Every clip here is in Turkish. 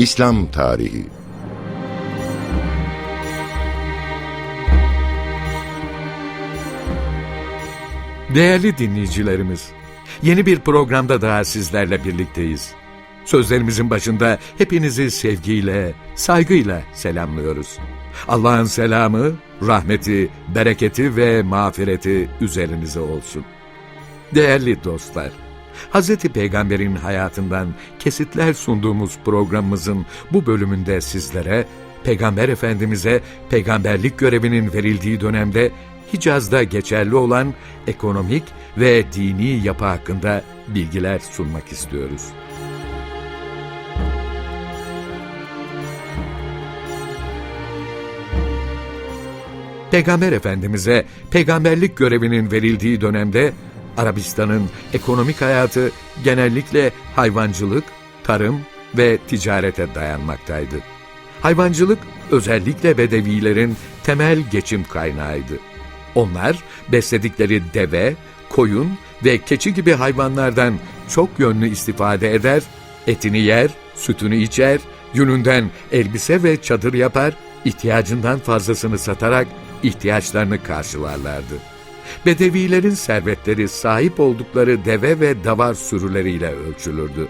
İslam Tarihi Değerli dinleyicilerimiz, yeni bir programda daha sizlerle birlikteyiz. Sözlerimizin başında hepinizi sevgiyle, saygıyla selamlıyoruz. Allah'ın selamı, rahmeti, bereketi ve mağfireti üzerinize olsun. Değerli dostlar, Hz. Peygamber'in hayatından kesitler sunduğumuz programımızın bu bölümünde sizlere, Peygamber Efendimiz'e peygamberlik görevinin verildiği dönemde Hicaz'da geçerli olan ekonomik ve dini yapı hakkında bilgiler sunmak istiyoruz. Peygamber Efendimiz'e peygamberlik görevinin verildiği dönemde Arabistan'ın ekonomik hayatı genellikle hayvancılık, tarım ve ticarete dayanmaktaydı. Hayvancılık özellikle Bedevilerin temel geçim kaynağıydı. Onlar besledikleri deve, koyun ve keçi gibi hayvanlardan çok yönlü istifade eder, etini yer, sütünü içer, yününden elbise ve çadır yapar, ihtiyacından fazlasını satarak ihtiyaçlarını karşılarlardı. Bedevilerin servetleri sahip oldukları deve ve davar sürüleriyle ölçülürdü.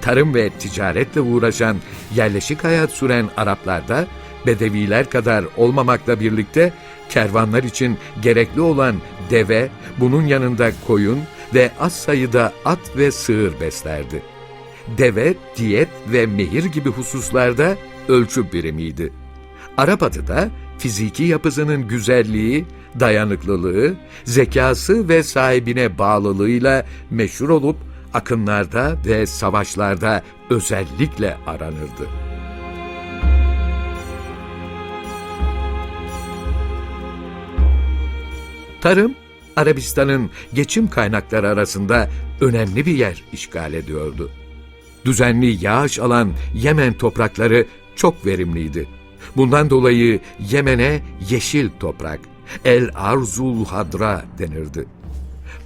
Tarım ve ticaretle uğraşan, yerleşik hayat süren Araplarda Bedeviler kadar olmamakla birlikte kervanlar için gerekli olan deve, bunun yanında koyun ve az sayıda at ve sığır beslerdi. Deve, diyet ve mehir gibi hususlarda ölçü birimiydi. Arap adı da fiziki yapısının güzelliği, dayanıklılığı, zekası ve sahibine bağlılığıyla meşhur olup akınlarda ve savaşlarda özellikle aranırdı. Tarım, Arabistan'ın geçim kaynakları arasında önemli bir yer işgal ediyordu. Düzenli yağış alan Yemen toprakları çok verimliydi. Bundan dolayı Yemen'e yeşil toprak, El Arzul Hadra denirdi.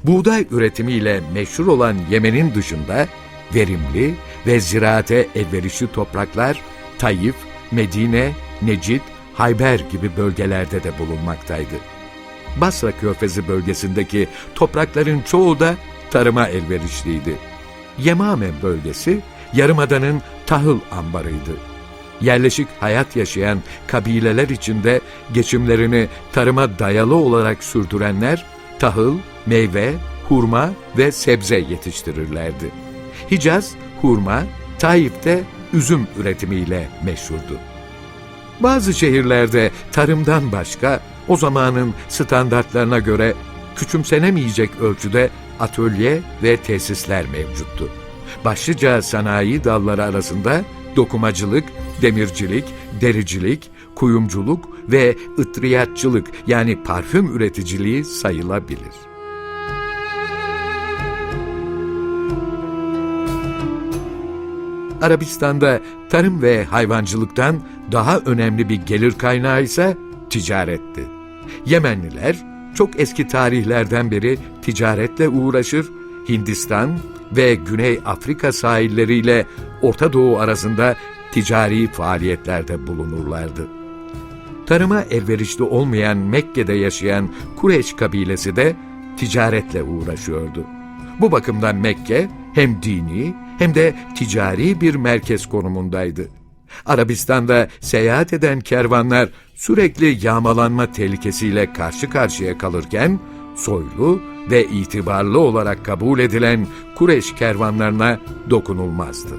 Buğday üretimiyle meşhur olan Yemen'in dışında verimli ve ziraate elverişli topraklar Taif, Medine, Necid, Hayber gibi bölgelerde de bulunmaktaydı. Basra Körfezi bölgesindeki toprakların çoğu da tarıma elverişliydi. Yemamen bölgesi yarımadanın tahıl ambarıydı. Yerleşik hayat yaşayan kabileler içinde geçimlerini tarıma dayalı olarak sürdürenler tahıl, meyve, hurma ve sebze yetiştirirlerdi. Hicaz, hurma, Taif'te üzüm üretimiyle meşhurdu. Bazı şehirlerde tarımdan başka o zamanın standartlarına göre küçümsenemeyecek ölçüde atölye ve tesisler mevcuttu. Başlıca sanayi dalları arasında dokumacılık, demircilik, dericilik, kuyumculuk ve ıtriyatçılık yani parfüm üreticiliği sayılabilir. Arabistan'da tarım ve hayvancılıktan daha önemli bir gelir kaynağı ise ticaretti. Yemenliler çok eski tarihlerden beri ticaretle uğraşır, Hindistan ve Güney Afrika sahilleriyle Orta Doğu arasında ticari faaliyetlerde bulunurlardı. Tarıma elverişli olmayan Mekke'de yaşayan Kureş kabilesi de ticaretle uğraşıyordu. Bu bakımdan Mekke hem dini hem de ticari bir merkez konumundaydı. Arabistan'da seyahat eden kervanlar sürekli yağmalanma tehlikesiyle karşı karşıya kalırken, soylu ve itibarlı olarak kabul edilen Kureş kervanlarına dokunulmazdı.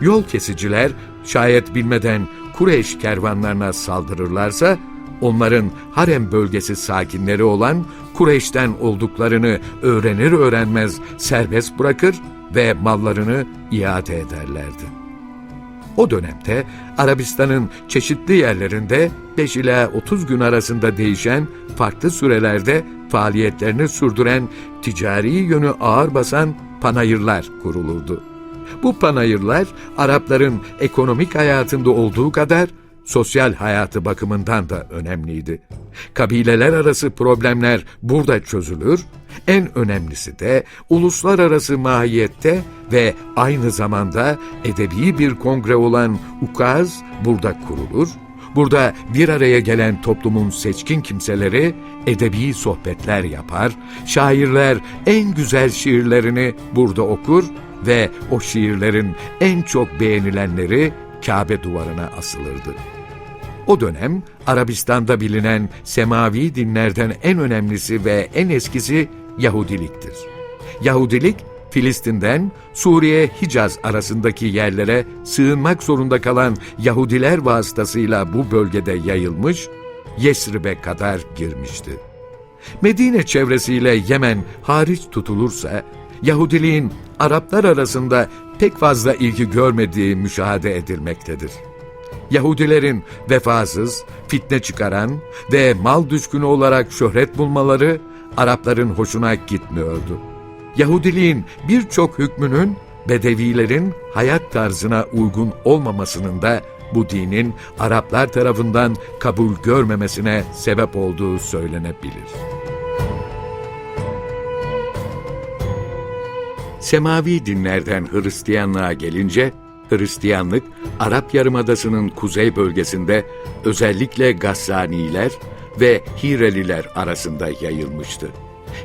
Yol kesiciler şayet bilmeden Kureş kervanlarına saldırırlarsa, onların harem bölgesi sakinleri olan Kureyş'ten olduklarını öğrenir öğrenmez serbest bırakır ve mallarını iade ederlerdi. O dönemde Arabistan'ın çeşitli yerlerinde 5 ila 30 gün arasında değişen farklı sürelerde faaliyetlerini sürdüren ticari yönü ağır basan panayırlar kurulurdu. Bu panayırlar Arapların ekonomik hayatında olduğu kadar sosyal hayatı bakımından da önemliydi. Kabileler arası problemler burada çözülür, en önemlisi de uluslararası mahiyette ve aynı zamanda edebi bir kongre olan UKAZ burada kurulur, Burada bir araya gelen toplumun seçkin kimseleri edebi sohbetler yapar, şairler en güzel şiirlerini burada okur ve o şiirlerin en çok beğenilenleri Kabe duvarına asılırdı. O dönem Arabistan'da bilinen semavi dinlerden en önemlisi ve en eskisi Yahudiliktir. Yahudilik Filistin'den Suriye Hicaz arasındaki yerlere sığınmak zorunda kalan Yahudiler vasıtasıyla bu bölgede yayılmış, Yesrib'e kadar girmişti. Medine çevresiyle Yemen hariç tutulursa, Yahudiliğin Araplar arasında pek fazla ilgi görmediği müşahede edilmektedir. Yahudilerin vefasız, fitne çıkaran ve mal düşkünü olarak şöhret bulmaları Arapların hoşuna gitmiyordu. Yahudiliğin birçok hükmünün Bedevilerin hayat tarzına uygun olmamasının da bu dinin Araplar tarafından kabul görmemesine sebep olduğu söylenebilir. Semavi dinlerden Hristiyanlığa gelince, Hristiyanlık, Arap Yarımadası'nın kuzey bölgesinde özellikle Gassaniler ve Hireliler arasında yayılmıştı.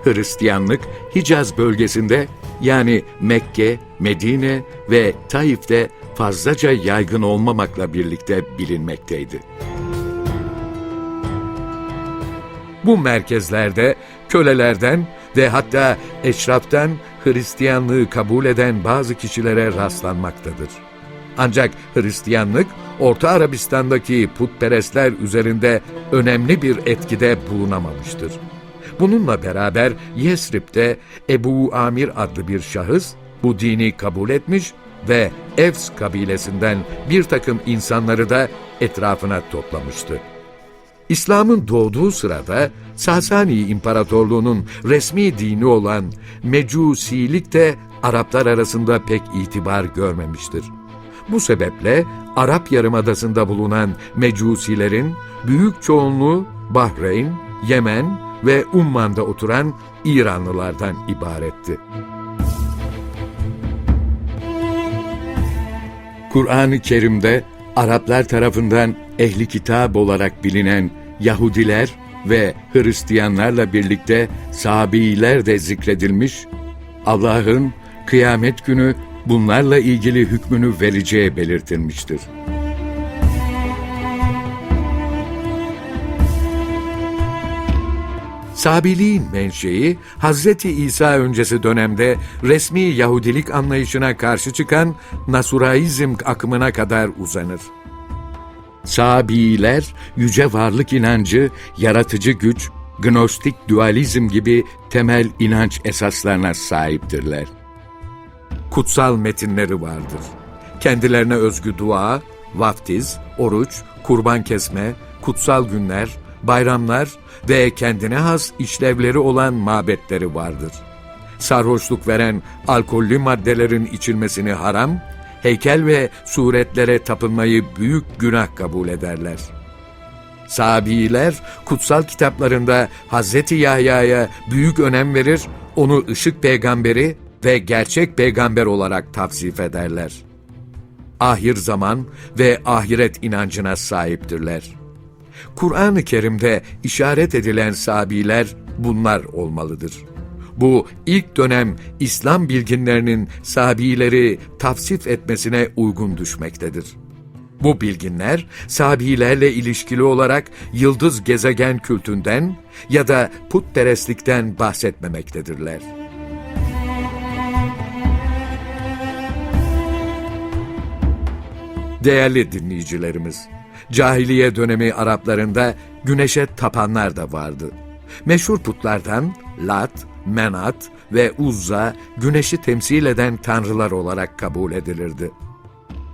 Hristiyanlık Hicaz bölgesinde yani Mekke, Medine ve Taif'te fazlaca yaygın olmamakla birlikte bilinmekteydi. Bu merkezlerde kölelerden ve hatta eşraftan Hristiyanlığı kabul eden bazı kişilere rastlanmaktadır. Ancak Hristiyanlık Orta Arabistan'daki putperestler üzerinde önemli bir etkide bulunamamıştır. Bununla beraber Yesrib'de Ebu Amir adlı bir şahıs bu dini kabul etmiş ve Evs kabilesinden bir takım insanları da etrafına toplamıştı. İslam'ın doğduğu sırada Sasani İmparatorluğu'nun resmi dini olan Mecusilik de Araplar arasında pek itibar görmemiştir. Bu sebeple Arap Yarımadası'nda bulunan Mecusilerin büyük çoğunluğu Bahreyn, Yemen ve Umman'da oturan İranlılardan ibaretti. Kur'an-ı Kerim'de Araplar tarafından ehli kitap olarak bilinen Yahudiler ve Hristiyanlarla birlikte Sabiiler de zikredilmiş, Allah'ın kıyamet günü bunlarla ilgili hükmünü vereceği belirtilmiştir. Sabiliğin menşei, Hz. İsa öncesi dönemde resmi Yahudilik anlayışına karşı çıkan Nasuraizm akımına kadar uzanır. Sabiler, yüce varlık inancı, yaratıcı güç, gnostik dualizm gibi temel inanç esaslarına sahiptirler. Kutsal metinleri vardır. Kendilerine özgü dua, vaftiz, oruç, kurban kesme, kutsal günler, bayramlar ve kendine has işlevleri olan mabetleri vardır. Sarhoşluk veren alkollü maddelerin içilmesini haram, heykel ve suretlere tapınmayı büyük günah kabul ederler. Sabiler kutsal kitaplarında Hz. Yahya'ya büyük önem verir, onu ışık peygamberi ve gerçek peygamber olarak tavsif ederler. Ahir zaman ve ahiret inancına sahiptirler.'' Kur'an-ı Kerim'de işaret edilen sabiler bunlar olmalıdır. Bu ilk dönem İslam bilginlerinin sabileri tavsif etmesine uygun düşmektedir. Bu bilginler sabilerle ilişkili olarak yıldız gezegen kültünden ya da putperestlikten bahsetmemektedirler. Değerli dinleyicilerimiz, Cahiliye dönemi Araplarında güneşe tapanlar da vardı. Meşhur putlardan Lat, Menat ve Uzza güneşi temsil eden tanrılar olarak kabul edilirdi.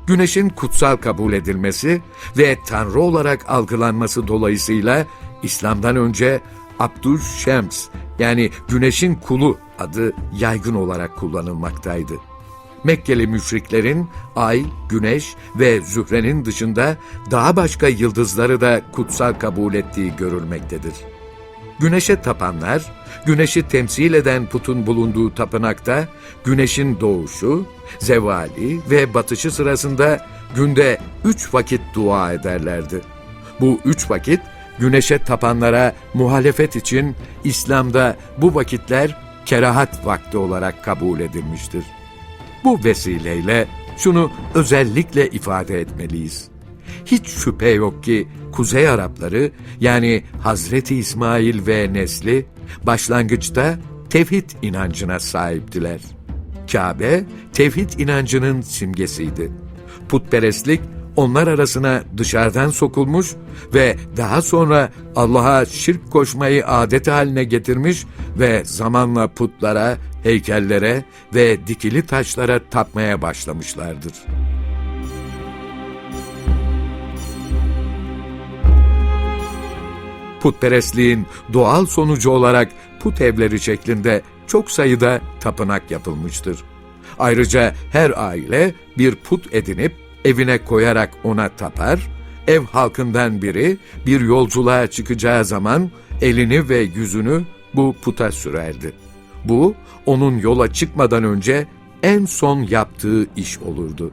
Güneşin kutsal kabul edilmesi ve tanrı olarak algılanması dolayısıyla İslam'dan önce Abdüş Şems yani güneşin kulu adı yaygın olarak kullanılmaktaydı. Mekkeli müşriklerin ay, güneş ve zührenin dışında daha başka yıldızları da kutsal kabul ettiği görülmektedir. Güneşe tapanlar, güneşi temsil eden putun bulunduğu tapınakta güneşin doğuşu, zevali ve batışı sırasında günde üç vakit dua ederlerdi. Bu üç vakit güneşe tapanlara muhalefet için İslam'da bu vakitler kerahat vakti olarak kabul edilmiştir. Bu vesileyle şunu özellikle ifade etmeliyiz. Hiç şüphe yok ki Kuzey Arapları yani Hazreti İsmail ve nesli başlangıçta tevhid inancına sahiptiler. Kabe tevhid inancının simgesiydi. Putperestlik onlar arasına dışarıdan sokulmuş ve daha sonra Allah'a şirk koşmayı adet haline getirmiş ve zamanla putlara, heykellere ve dikili taşlara tapmaya başlamışlardır. Putperestliğin doğal sonucu olarak put evleri şeklinde çok sayıda tapınak yapılmıştır. Ayrıca her aile bir put edinip evine koyarak ona tapar, ev halkından biri bir yolculuğa çıkacağı zaman elini ve yüzünü bu puta sürerdi. Bu onun yola çıkmadan önce en son yaptığı iş olurdu.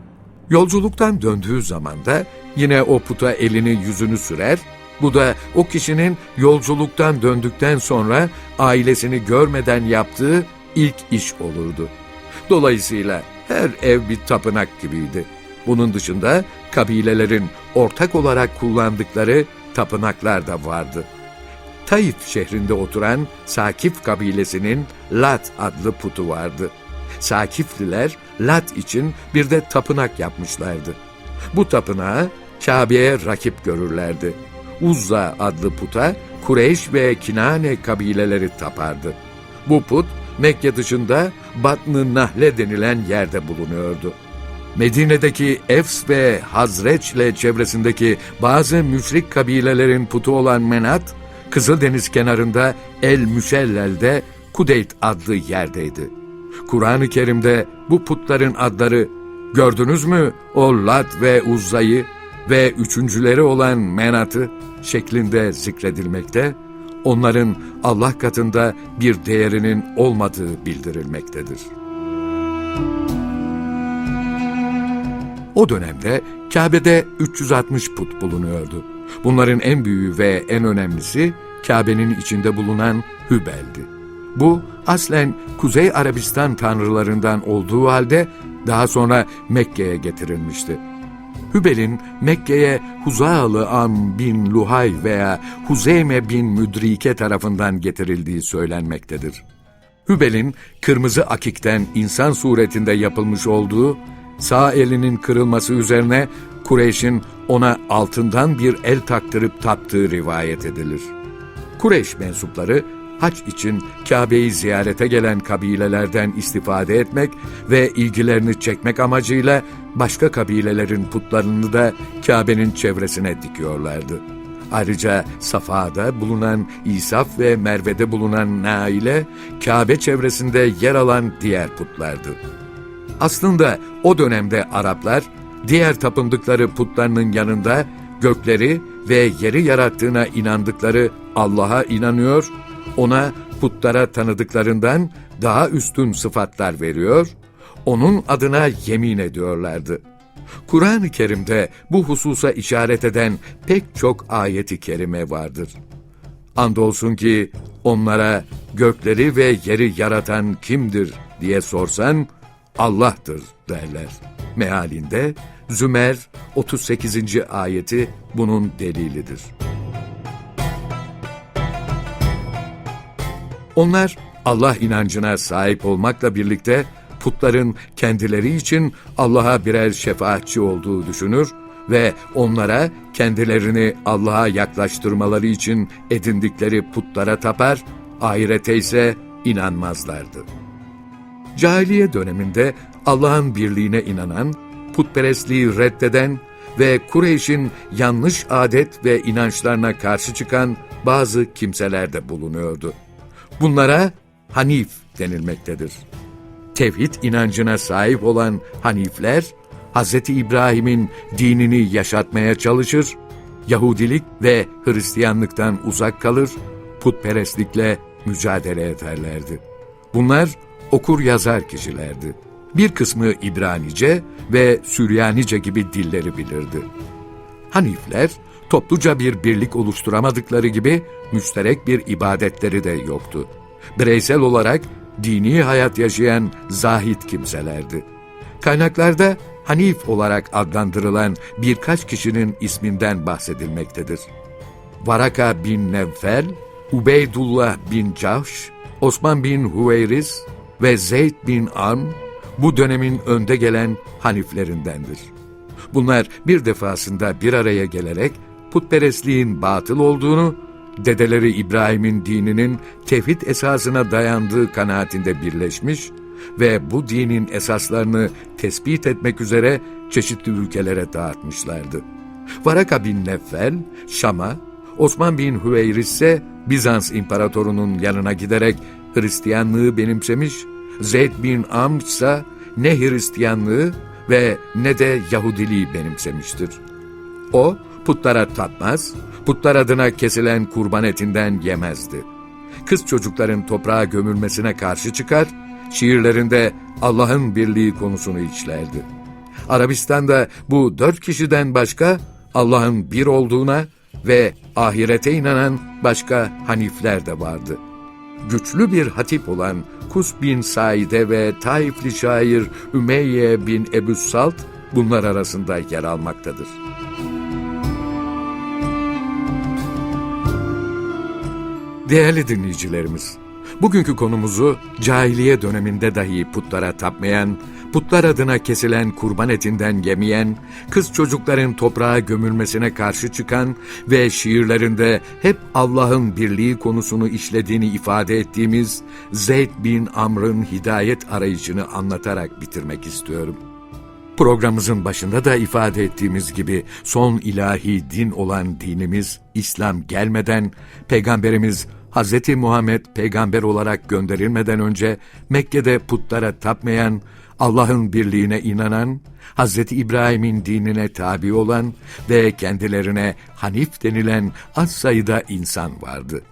Yolculuktan döndüğü zaman da yine o puta elini yüzünü sürer, bu da o kişinin yolculuktan döndükten sonra ailesini görmeden yaptığı ilk iş olurdu. Dolayısıyla her ev bir tapınak gibiydi. Bunun dışında kabilelerin ortak olarak kullandıkları tapınaklar da vardı. Taif şehrinde oturan Sakif kabilesinin Lat adlı putu vardı. Sakifliler Lat için bir de tapınak yapmışlardı. Bu tapınağı Kabe'ye rakip görürlerdi. Uzza adlı puta Kureyş ve Kinane kabileleri tapardı. Bu put Mekke dışında Batn-ı Nahle denilen yerde bulunuyordu. Medine'deki Efs ve Hazreç ile çevresindeki bazı müşrik kabilelerin putu olan Menat, Kızıldeniz kenarında El Müşellel'de Kudeyt adlı yerdeydi. Kur'an-ı Kerim'de bu putların adları gördünüz mü o Lat ve Uzza'yı ve üçüncüleri olan Menat'ı şeklinde zikredilmekte, onların Allah katında bir değerinin olmadığı bildirilmektedir. O dönemde Kabe'de 360 put bulunuyordu. Bunların en büyüğü ve en önemlisi Kabe'nin içinde bulunan Hübel'di. Bu aslen Kuzey Arabistan tanrılarından olduğu halde daha sonra Mekke'ye getirilmişti. Hübel'in Mekke'ye Huzalı Am bin Luhay veya Huzeyme bin Müdrike tarafından getirildiği söylenmektedir. Hübel'in kırmızı akikten insan suretinde yapılmış olduğu, sağ elinin kırılması üzerine Kureyş'in ona altından bir el taktırıp taptığı rivayet edilir. Kureyş mensupları hac için Kabe'yi ziyarete gelen kabilelerden istifade etmek ve ilgilerini çekmek amacıyla başka kabilelerin putlarını da Kabe'nin çevresine dikiyorlardı. Ayrıca Safa'da bulunan İsaf ve Merve'de bulunan Naile, Kabe çevresinde yer alan diğer putlardı. Aslında o dönemde Araplar, diğer tapındıkları putlarının yanında gökleri ve yeri yarattığına inandıkları Allah'a inanıyor, ona putlara tanıdıklarından daha üstün sıfatlar veriyor, onun adına yemin ediyorlardı. Kur'an-ı Kerim'de bu hususa işaret eden pek çok ayeti kerime vardır. Andolsun ki onlara gökleri ve yeri yaratan kimdir diye sorsan Allah'tır derler. Mealinde Zümer 38. ayeti bunun delilidir. Onlar Allah inancına sahip olmakla birlikte putların kendileri için Allah'a birer şefaatçi olduğu düşünür ve onlara kendilerini Allah'a yaklaştırmaları için edindikleri putlara tapar, ahirete ise inanmazlardı. Cahiliye döneminde Allah'ın birliğine inanan, putperestliği reddeden ve Kureyş'in yanlış adet ve inançlarına karşı çıkan bazı kimseler de bulunuyordu. Bunlara Hanif denilmektedir. Tevhid inancına sahip olan Hanifler, Hz. İbrahim'in dinini yaşatmaya çalışır, Yahudilik ve Hristiyanlıktan uzak kalır, putperestlikle mücadele ederlerdi. Bunlar okur yazar kişilerdi. Bir kısmı İbranice ve Süryanice gibi dilleri bilirdi. Hanifler topluca bir birlik oluşturamadıkları gibi müşterek bir ibadetleri de yoktu. Bireysel olarak dini hayat yaşayan zahit kimselerdi. Kaynaklarda Hanif olarak adlandırılan birkaç kişinin isminden bahsedilmektedir. Varaka bin Nevfel, Ubeydullah bin Cahş, Osman bin Huveyriz ve Zeyd bin Amr bu dönemin önde gelen Haniflerindendir. Bunlar bir defasında bir araya gelerek putperestliğin batıl olduğunu, dedeleri İbrahim'in dininin tevhid esasına dayandığı kanaatinde birleşmiş ve bu dinin esaslarını tespit etmek üzere çeşitli ülkelere dağıtmışlardı. Varaka bin Neffel, Şam'a, Osman bin Hüveyris ise Bizans imparatorunun yanına giderek Hristiyanlığı benimsemiş, Zeyd bin Amr ise ne Hristiyanlığı ve ne de Yahudiliği benimsemiştir. O putlara tapmaz, putlar adına kesilen kurban etinden yemezdi. Kız çocukların toprağa gömülmesine karşı çıkar, şiirlerinde Allah'ın birliği konusunu işlerdi. Arabistan'da bu dört kişiden başka Allah'ın bir olduğuna ve ahirete inanan başka hanifler de vardı. Güçlü bir hatip olan Kus bin Saide ve Taifli şair Ümeyye bin Ebu Salt bunlar arasında yer almaktadır. Değerli dinleyicilerimiz, bugünkü konumuzu cahiliye döneminde dahi putlara tapmayan, putlar adına kesilen kurban etinden yemeyen, kız çocukların toprağa gömülmesine karşı çıkan ve şiirlerinde hep Allah'ın birliği konusunu işlediğini ifade ettiğimiz Zeyd bin Amr'ın hidayet arayışını anlatarak bitirmek istiyorum. Programımızın başında da ifade ettiğimiz gibi son ilahi din olan dinimiz İslam gelmeden Peygamberimiz Hz. Muhammed peygamber olarak gönderilmeden önce Mekke'de putlara tapmayan, Allah'ın birliğine inanan, Hz. İbrahim'in dinine tabi olan ve kendilerine Hanif denilen az sayıda insan vardı.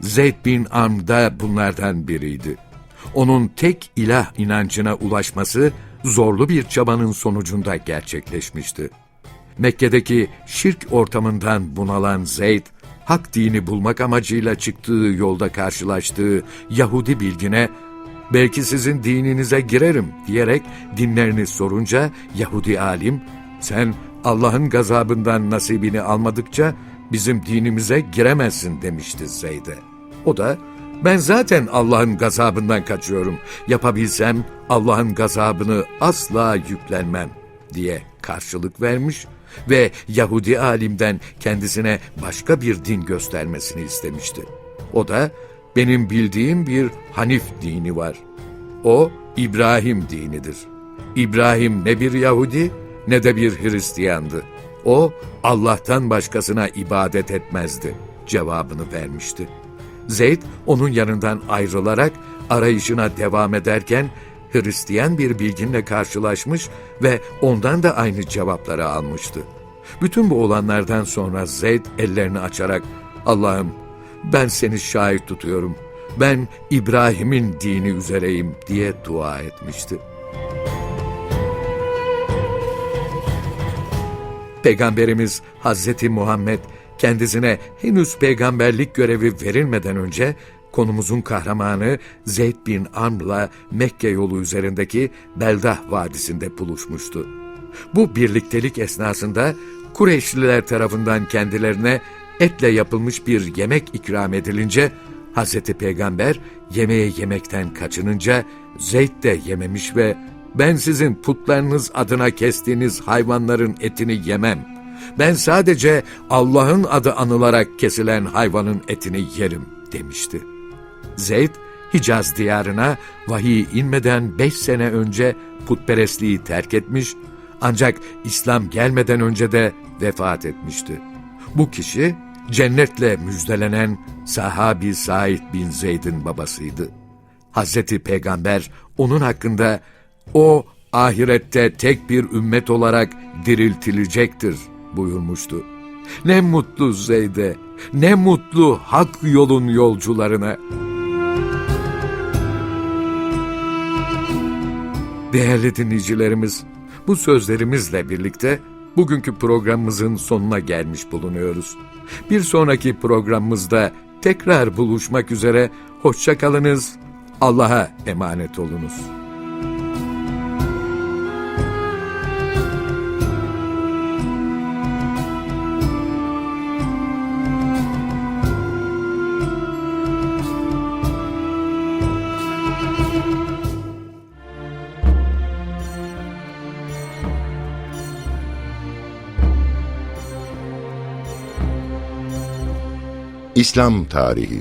Zeyd bin Amr da bunlardan biriydi. Onun tek ilah inancına ulaşması zorlu bir çabanın sonucunda gerçekleşmişti. Mekke'deki şirk ortamından bunalan Zeyd, hak dini bulmak amacıyla çıktığı yolda karşılaştığı Yahudi bilgine belki sizin dininize girerim diyerek dinlerini sorunca Yahudi alim sen Allah'ın gazabından nasibini almadıkça bizim dinimize giremezsin demişti Zeyd'e. O da ben zaten Allah'ın gazabından kaçıyorum. Yapabilsem Allah'ın gazabını asla yüklenmem diye karşılık vermiş ve Yahudi alimden kendisine başka bir din göstermesini istemişti. O da benim bildiğim bir Hanif dini var. O İbrahim dinidir. İbrahim ne bir Yahudi ne de bir Hristiyandı. O Allah'tan başkasına ibadet etmezdi cevabını vermişti. Zeyd onun yanından ayrılarak arayışına devam ederken Hristiyan bir bilginle karşılaşmış ve ondan da aynı cevapları almıştı. Bütün bu olanlardan sonra Zeyd ellerini açarak Allah'ım ben seni şahit tutuyorum. Ben İbrahim'in dini üzereyim diye dua etmişti. Peygamberimiz Hazreti Muhammed kendisine henüz peygamberlik görevi verilmeden önce konumuzun kahramanı Zeyd bin Amr'la Mekke yolu üzerindeki Beldah Vadisi'nde buluşmuştu. Bu birliktelik esnasında Kureyşliler tarafından kendilerine etle yapılmış bir yemek ikram edilince Hz. Peygamber yemeği yemekten kaçınınca Zeyd de yememiş ve ben sizin putlarınız adına kestiğiniz hayvanların etini yemem. Ben sadece Allah'ın adı anılarak kesilen hayvanın etini yerim demişti. Zeyd, Hicaz diyarına vahiy inmeden beş sene önce putperestliği terk etmiş, ancak İslam gelmeden önce de vefat etmişti. Bu kişi, cennetle müjdelenen sahabi Said bin Zeyd'in babasıydı. Hazreti Peygamber onun hakkında o ahirette tek bir ümmet olarak diriltilecektir buyurmuştu. Ne mutlu Zeyd'e, ne mutlu hak yolun yolcularına. Değerli dinleyicilerimiz, bu sözlerimizle birlikte bugünkü programımızın sonuna gelmiş bulunuyoruz. Bir sonraki programımızda tekrar buluşmak üzere, hoşçakalınız, Allah'a emanet olunuz. İslam Tarihi